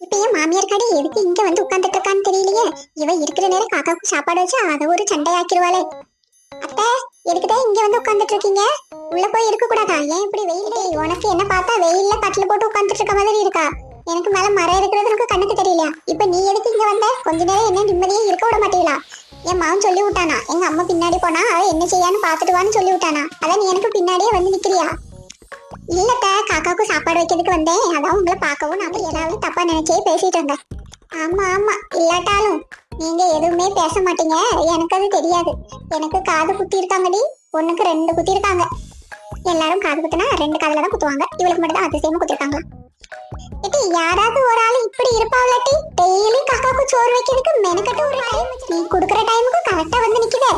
இப்ப என் மாமியார் கடை எதுக்கு இங்க வந்து உட்கார்ந்துட்டு இருக்கான்னு தெரியலையே. இவ இருக்கிற நேரம் காக்காவுக்கு சாப்பாடு வச்சு அதை ஒரு சண்டையாக்கிருவாளே. அத்தை எதுக்குதான் இங்க வந்து உட்கார்ந்துட்டு இருக்கீங்க உள்ள போய் இருக்க கூடாதா? ஏன் இப்படி வெயில்? உனக்கு என்ன பார்த்தா வெயில்ல கட்டில போட்டு உட்கார்ந்துட்டு இருக்க மாதிரி இருக்கா? எனக்கு மேல மரம் இருக்கிறது எனக்கு கண்ணுக்கு தெரியல இப்ப நீ எதுக்கு இங்க வந்த? கொஞ்ச நேரம் என்ன நிம்மதியே இருக்க விட மாட்டீங்களா? என் மாவன் சொல்லி விட்டானா எங்க அம்மா பின்னாடி போனா அவ என்ன செய்யான்னு பாத்துட்டு வான்னு சொல்லி விட்டானா அதான் நீ எனக்கு பின்னாடியே வந்து நிக்கிறியா? இல்லத்த காக்காவுக்கு சாப்பாடு வைக்கிறதுக்கு வந்தேன். அதான் உங்களை பார்க்கவும் நான் ஏதாவது தப்பா நினைச்சே பேசிட்டு இருந்தேன். ஆமா ஆமா. இல்லாட்டாலும் நீங்க எதுவுமே பேச மாட்டீங்க. எனக்கு அது தெரியாது. எனக்கு காது குத்தி இருக்காங்கடி ஒண்ணுக்கு ரெண்டு குத்தி இருக்காங்க எல்லாரும் காது குத்துனா ரெண்டு காதுல தான் குத்துவாங்க. இவளுக்கு மட்டும் தான் அதிசயமா குத்திருக்காங்களா? ஏட்டி யாராவது ஒரு ஆள் இப்படி இருப்பாவளாட்டி டெய்லி காக்காவுக்கு சோறு வைக்கிறதுக்கு மெனக்கட்டு ஒரு டைம் நீ கொடுக்குற டைமுக்கு கரெக்டா வந்து நிக்குதே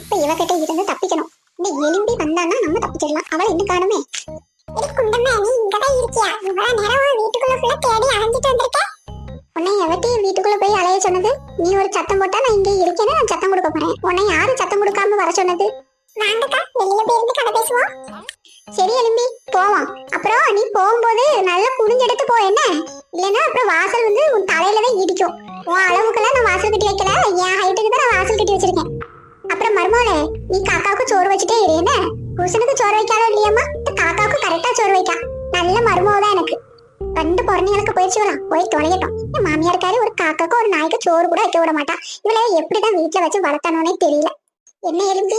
இப்ப இவகிட்ட இருந்து தப்பிக்கணும். இந்த எலும்பி வந்தான்னா நம்ம தப்பிச்சிடலாம். அவளை இன்னும் காணுமே. குண்டம்மா நீ இங்கதான் இருக்கியா? இவ்வளவு நேரம் வீட்டுக்குள்ள ஃபுல்லா தேடி அலைஞ்சிட்டு வந்திருக்க. உன்னை எவட்டி வீட்டுக்குள்ள போய் அலைய சொன்னது? நீ ஒரு சத்தம் போட்டா நான் இங்கே இருக்கேன்னு நான் சத்தம் கொடுக்க போறேன். உன்னை யாரு சத்தம் கொடுக்காம வர சொன்னது? வாங்கக்கா வெளியில போய் இருந்து கதை பேசுவோம். சரி எலும்பி போவோம். அப்புறம் நீ போகும்போது நல்லா குனிஞ்செடுத்து போ என்ன? இல்லைன்னா அப்புறம் வாசல் வந்து உன் தலையில தான் இடிக்கும். உன் அளவுக்குலாம் நான் வாசல் கட்டி வைக்கல. என் ஹைட்டுக்கு தான் நான் வாசல் கட்டி வச்சிருக்கேன். அப்புறம் மருமோளே நீ காக்காவுக்கு சோறு வச்சுட்டே இரு என்ன? புருஷனுக்கு சோறு வைக்காதோ இல்லையாம்மா? தாத்தாவுக்கு காக்காவுக்கு கரெக்டா சோறு வைக்கா. நல்ல மருமகதான் எனக்கு. ரெண்டு பிறந்தங்களுக்கு போயிடுச்சு வரலாம் போய் தொலையட்டும் என் மாமியாருக்காரு ஒரு காக்காக்கு ஒரு நாய்க்கு சோறு கூட வைக்க விட மாட்டா. இவளை எப்படிதான் வீட்டுல வச்சு வளர்த்தணும்னே தெரியல. என்ன எலும்பி?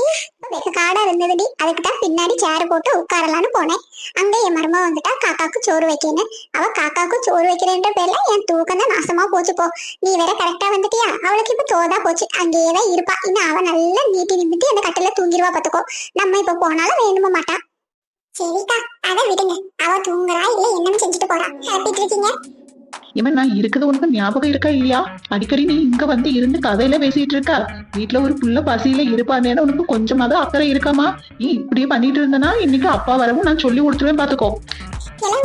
வெக காடா இருந்ததுடி. அதுக்கு தான் பின்னாடி சேர் போட்டு உட்காரலான்னு போனேன். அங்க என் மருமக வந்துட்டா காக்காக்கு சோறு வைக்கேன்னு. அவ காக்காக்கு சோறு வைக்கிறேன்ற பேர்ல என் தூக்கம் தான் நாசமா போச்சு போ. நீ வேற கரெக்டா வந்துட்டியா? அவளுக்கு இப்ப தோதா போச்சு. அங்கேயே தான் இருப்பா. இன்னும் அவ நல்லா நீட்டி நிமித்தி அந்த கட்டில தூங்கிடுவா பாத்துக்கோ. நம்ம இப்ப போனாலும் வேணுமா மாட்டா. சரிக்கா அத விடுங்க. அவ தூங்குறா இல்ல என்னன்னு செஞ்சுட்டு போறா. கிளப்பிட்டு இருக்கீங்க? இவன் நான் இருக்குது உனக்கு ஞாபகம் இருக்கா இல்லையா? அடிக்கடி நீ இங்க வந்து இருந்து கதையில பேசிட்டு இருக்கா. வீட்டுல ஒரு புள்ள பசியில இருப்பானேன்னு உனக்கு கொஞ்சமாவது அக்கறை இருக்காமா? நீ இப்படியே பண்ணிட்டு இருந்தனா இன்னைக்கு அப்பா வரவும் நான் சொல்லி கொடுத்துருவேன் பாத்துக்கோ.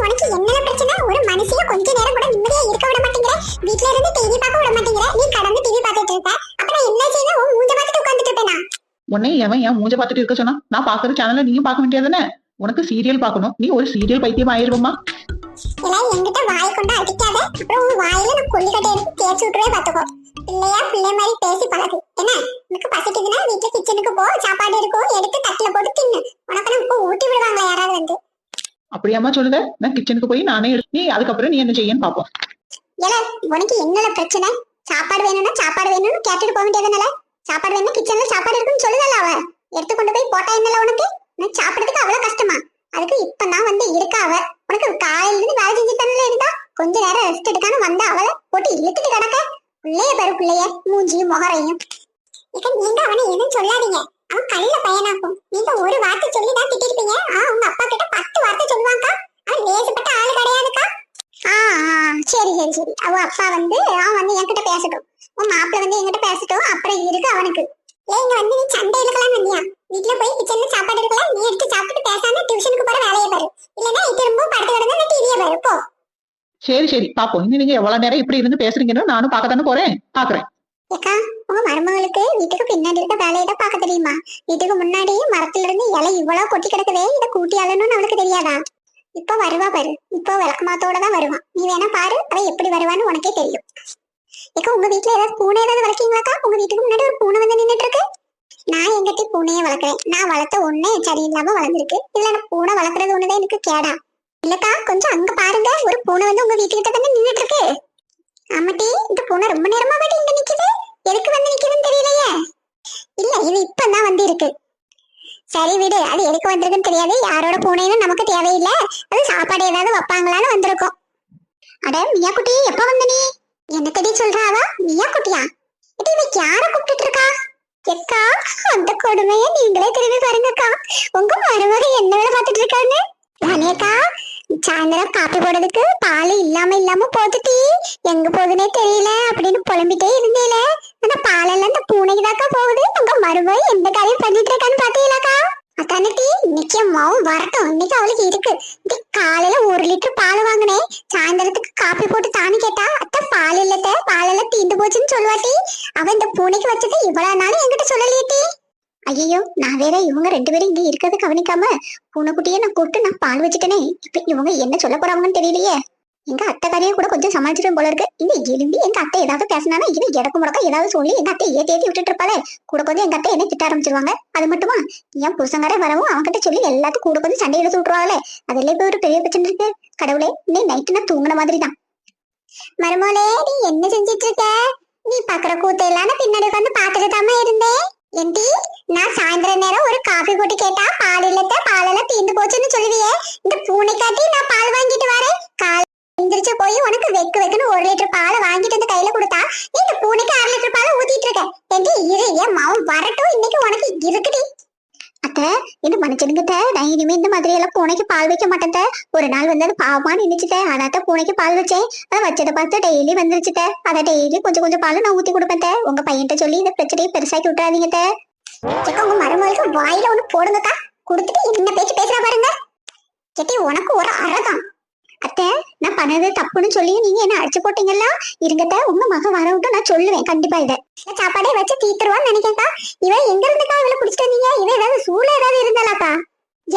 உனக்கு என்ன பிரச்சனை? ஒரு மனுஷிய கொஞ்ச நேரம் கூட நிம்மதியா இருக்க விட மாட்டேங்கிற. வீட்ல இருந்து டிவி பார்க்க விட மாட்டேங்கிற. நீ கடந்து டிவி பார்த்துட்டு இருக்க. அப்புறம் என்ன செய்வேன்? உன் மூஞ்ச பார்த்துட்டு உட்கார்ந்துட்டு இருப்பேனா? உன்னை எவன் என் மூஞ்ச பார்த்துட்டு இருக்க சொன்னா? நான் பாக்குற சேனல்ல நீயும் பார்க்க வேண்டியதானே உனக்கு சீரியல் பார்க்கணும். நீ ஒரு சீரியல் பைத்தியம் ஆயிருவமா என்கிட்ட வாய் கொண்டு அடிக்காத. அப்புறம் உன் வாயில நான் கொல்லிக்கட்டை எடுத்து தேய்ச்சி விட்டுருவே பாத்துக்கோ பிள்ளையா பிள்ளை மாதிரி பேசி பழகு. என்ன? உனக்கு பசிக்குதுன்னா வீட்டுல கிச்சனுக்கு போ சாப்பாடு இருக்கும் எடுத்து தட்டுல போட்டு தின்னு. உனக்கு இப்போ ஊட்டி விடுவாங்களா யாராவது வந்து? அப்படியாம்மா சொல்லுத. நான் கிச்சனுக்கு போய் நானே எடுத்து அதுக்கப்புறம் நீ என்ன செய்யன்னு பாப்போம் ஏல உனக்கு என்னல பிரச்சனை? சாப்பாடு வேணும்னா சாப்பாடு வேணும்னு கேட்டுட்டு போக வேண்டியதுனால சாப்பாடு வேணும் கிச்சன்ல சாப்பாடு இருக்குன்னு சொல்லுதல்ல அவ. எடுத்து கொண்டு போய் போட்டா என்னல உனக்கு? நான் சாப்பிடுறதுக்கு அவ்வளவு கஷ்டமா? அதுக்கு இப்பதான் வந்து இருக்கா அவ. உனக்கு காலையில இருந்து வேலை செஞ்சுட்டு தானே இருந்தா கொஞ்ச நேரம் ரெஸ்ட் எடுக்காம வந்த அவளை போட்டு இழுத்துட்டு கிடக்க. பிள்ளைய பெரு பிள்ளைய மூஞ்சியும் முகரையும். இக்க நீங்க அவனை எதுவும் சொல்லாதீங்க. அவன் கல்ல பையனாக்கும். நீங்க ஒரு வார்த்தை சொல்லி தான் திட்டிருப்பீங்க. ஆ உங்க அப்பா கிட்ட பத்து வார்த்தை சொல்லுவாங்கக்கா அவன் லேசுப்பட்ட ஆளு கிடையாதுக்கா? ஆ ஆ, சரி சரி சரி. அவ அப்பா வந்து அவன் வந்து என்கிட்ட பேசட்டும். உன் மாப்பிள்ள வந்து என்கிட்ட பேசட்டும். அப்புறம் இருக்கு அவனுக்கு. ஏய் இங்க வந்து நீ சண்டை எடுக்கலாம் வந்தியா? வீட்ல போய் கிச்சன்ல சாப்பாடு எடுக்கலாம். நீ எடுத்து சாப்பிட்டு பேசாம டியூஷனுக்கு போற வேலையை பாரு. இல்லனா திரும்ப படுத்து கிடந்து டிவியை பாரு. போ. சரி சரி. பாப்போம். இன்னும் நீங்க எவ்வளவு நேரம் இப்படி இருந்து பேசுறீங்கன்னு நானும் பார்க்கத்தானே போறேன். பாக்குறேன். ஏக்கா உங்க மருமகளுக்கு வீட்டுக்கு பின்னாடி இருக்க வேலையை தான் பார்க்க தெரியுமா? வீட்டுக்கு முன்னாடி மரத்துல இருந்து இலை இவ்வளவு கொட்டி கிடக்குதே இதை கூட்டி அழணும்னு அவளுக்கு தெரியாதா? இப்ப வருவா பாரு. இப்போ விளக்கமாத்தோட தான் வருவான் நீ வேணா பாரு அவ எப்படி வருவான்னு உனக்கே தெரியும். ஏக்கா உங்க வீட்டுல ஏதாவது பூனை ஏதாவது வளர்க்கீங்களாக்கா? உங்க வீட்டுக்கு முன்னாடி ஒரு பூனை வந்து நின்னுட்டு இருக்கு நான் எங்கிட்ட பூனையை வளர்க்குறேன். நான் வளர்த்த ஒண்ணே சரியில்லாம வளர்ந்துருக்கு. இல்ல நான் பூனை வளர்க்குறது ஒண்ணுதான் எனக்கு கேடா. இல்லக்கா கொஞ்சம் அங்க பாருங்க. ஒரு பூனை வந்து உங்க வீட்டுக்கிட்ட தானே நின்னுட்டு இருக்கு ஆமாட்டி இந்த பூனை ரொம்ப நேரமா வாட்டி இங்க நிக்குது. எதுக்கு வந்து நிக்குதுன்னு தெரியலையே. இல்ல இது இப்பதான் வந்து இருக்கு சரி விடு அது எதுக்கு வந்திருக்குன்னு தெரியாது. யாரோட பூனைன்னு நமக்கு தேவையில்லை. அது சாப்பாடு ஏதாவது வைப்பாங்களான்னு வந்திருக்கோம். அட மியா குட்டி எப்ப வந்த நீ? என்னத்தடி சொல்றா அவ? நீயா குட்டியா? இப்ப இவன் யார கூப்பிட்டு இருக்கா எக்கா அந்த கொடுமைய நீங்களே திரும்பி பாருங்கக்கா. உங்க மருமக என்ன வேலை பார்த்துட்டு இருக்கான்னு நானேக்கா சாயந்தரம் காப்பி போடுறதுக்கு பால் இல்லாம இல்லாம போத்துட்டி எங்க போகுதுன்னே தெரியல அப்படின்னு புலம்பிட்டே இருந்தேல. அந்த பாலெல்லாம் இந்த பூனைக்கு தாக்கா போகுது. உங்க மருமக எந்த காரியம் பண்ணிட்டு இருக்கான்னு பாத்தீங்களாக்கா? அதானே இன்னைக்கு என் வரட்டும். இன்னைக்கு அவளுக்கு இருக்கு. டி, காலையில ஒரு லிட்டர் பால் வாங்கினேன் சாயந்தரத்துக்கு காப்பி போட்டு தானு கேட்டா அத்தை பால் இல்லத்த. பால் எல்லாம் தீந்து போச்சுன்னு சொல்லுவாட்டி. அவ இந்த பூனைக்கு வச்சது இவ்வளவு நாளும் என்கிட்ட சொல்லலையே ஐயோ நான் வேற இவங்க ரெண்டு பேரும் இங்க இருக்கிறத கவனிக்காம பூனைக்குட்டியே நான் கூப்பிட்டு நான் பால் வச்சுட்டேனே. இப்ப இவங்க என்ன சொல்ல போறாங்கன்னு தெரியலையே. எங்க அத்தைக்காரியை கூட கொஞ்சம் சமாளிச்சிடும் போல இருக்கு. இந்த எலும்பி எங்க அத்தை ஏதாவது பேசினானா இவன் இடக்கு முடக்க ஏதாவது சொல்லி எங்க அத்தை ஏத்தி ஏத்தி விட்டுட்டு இருப்பாளே. கூட கொஞ்சம் எங்க அத்தை என்ன திட்ட ஆரம்பிச்சிருவாங்க. அது மட்டுமா? என் புருஷங்காரே வரவும் அவன்கிட்ட சொல்லி எல்லாத்தையும் கூட கொஞ்சம் சண்டையில எடுத்து அதெல்லாம் இப்ப ஒரு பெரிய பிரச்சனை இருக்கு. கடவுளே நீ நைட்டு நான் தூங்கின மாதிரி தான் மருமோளே நீ என்ன செஞ்சிட்டு இருக்க நீ பாக்குற கூத்தையெல்லாம் நான் பின்னாடி உட்காந்து பாத்துட்டு தாமா இருந்தேன். என்டி நான் சாயந்தர நேரம் ஒரு காபி போட்டு கேட்டா பால் இல்லத்த பாலெல்லாம் தீந்து போச்சுன்னு சொல்லுவியே. இந்த பூனை வரட்டும் இன்னைக்கு உனக்கு இருக்குடி. அத்தை என்ன மன்னிச்சிடுங்க நான் இனிமே இந்த மாதிரி எல்லாம் பூனைக்கு பால் வைக்க மாட்டேன் ஒரு நாள் வந்து அது பாவமா நினைச்சுட்டேன் அதான் பூனைக்கு பால் வச்சேன். அதை வச்சதை பார்த்து டெய்லி வந்துருச்சுட்ட அதை டெய்லி கொஞ்சம் கொஞ்சம் பால் நான் ஊத்தி கொடுப்பேன் உங்க பையன்கிட்ட சொல்லி இந்த பிரச்சனையை பெருசாக்கி விட்டுறாதீங்க உங்க மருமகளுக்கு வாயில ஒண்ணு போடுங்கக்கா கொடுத்துட்டு என்ன பேச்சு பேசுறா பாருங்க. செட்டி உனக்கு ஒரு அறதான். அத்தை நான் பண்ணது தப்புன்னு சொல்லி நீங்க என்ன அடிச்சு போட்டீங்கல்ல? இருங்கத்த உங்க மகன் வர நான் சொல்லுவேன். கண்டிப்பா இதை. சாப்பாடே வச்சு தீத்துருவான்னு நினைக்கிறேன்க்கா. இவன் எங்க இருந்துக்கா? இவளை பிடிச்சிட்டு வந்தீங்க? இவன் ஏதாவது சூழ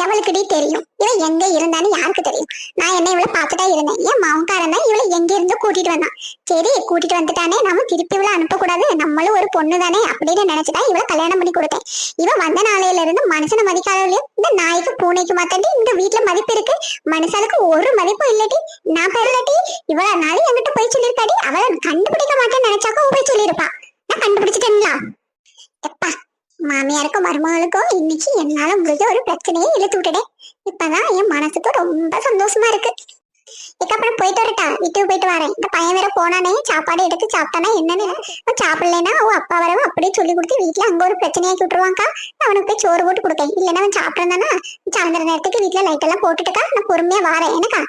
எவளுக்குடி தெரியும்? இவன் எங்க இருந்தான்னு யாருக்கு தெரியும்? நான் என்ன இவளை பார்த்துட்டா இருந்தேன். ஏன் மாவன்காரன் தான் இவளை எங்க இருந்து கூட்டிட்டு வந்தான்? சரி கூட்டிட்டு வந்துட்டானே. நம்ம திருப்பி இவளை அனுப்பக்கூடாது. நம்மளும் ஒரு பொண்ணு தானே அப்படின்னு நினைச்சுதான் இவளை கல்யாணம் பண்ணி கொடுத்தேன். இவன் வந்த நாளையில இருந்து மனுஷனை மதிக்காதவளையும் இந்த நாய்க்கு பூனைக்கு மாத்தாண்டி இந்த வீட்டுல மதிப்பு இருக்கு. மனுஷாளுக்கு ஒரு மதிப்பும் இல்லட்டி நான் பெறலட்டி இவ்வளவு நாள் என்கிட்ட போய் சொல்லியிருக்காடி. அவளை கண்டுபிடிக்க மாட்டேன்னு நினைச்சாக்கா போய் சொல்லியிருப்பா. நான் கண்டுபிடிச்சிட்டேன்லாம் எப்பா மாமியாருக்கும் மருமகளுக்கும் இன்னைக்கு என்னால முடிஞ்ச ஒரு பிரச்சனையை இழுத்து விட்டுட்டேன். இப்பதான் என் மனசுக்கு ரொம்ப சந்தோஷமா இருக்கு. இதுக்கப்புறம் போயிட்டு வரட்டா. வீட்டுக்கு போயிட்டு வரேன். இந்த பையன் வேற போனானே சாப்பாடு எடுத்து சாப்பிட்டானா என்னன்னு அவன் சாப்பிடலைன்னா அவன் அப்பா வரவன் அப்படியே சொல்லி கொடுத்து வீட்டுல அங்க ஒரு பிரச்சனையாக்கி விட்டுருவாங்க்கா நான் அவனுக்கு போய் சோறு போட்டு கொடுக்கேன். இல்லைன்னா அவன் சாப்பிட்டு சாயந்தர நேரத்துக்கு வீட்டுல லைட் எல்லாம் போட்டுட்டுக்கா நான் பொறுமையா வரேன். எனக்கா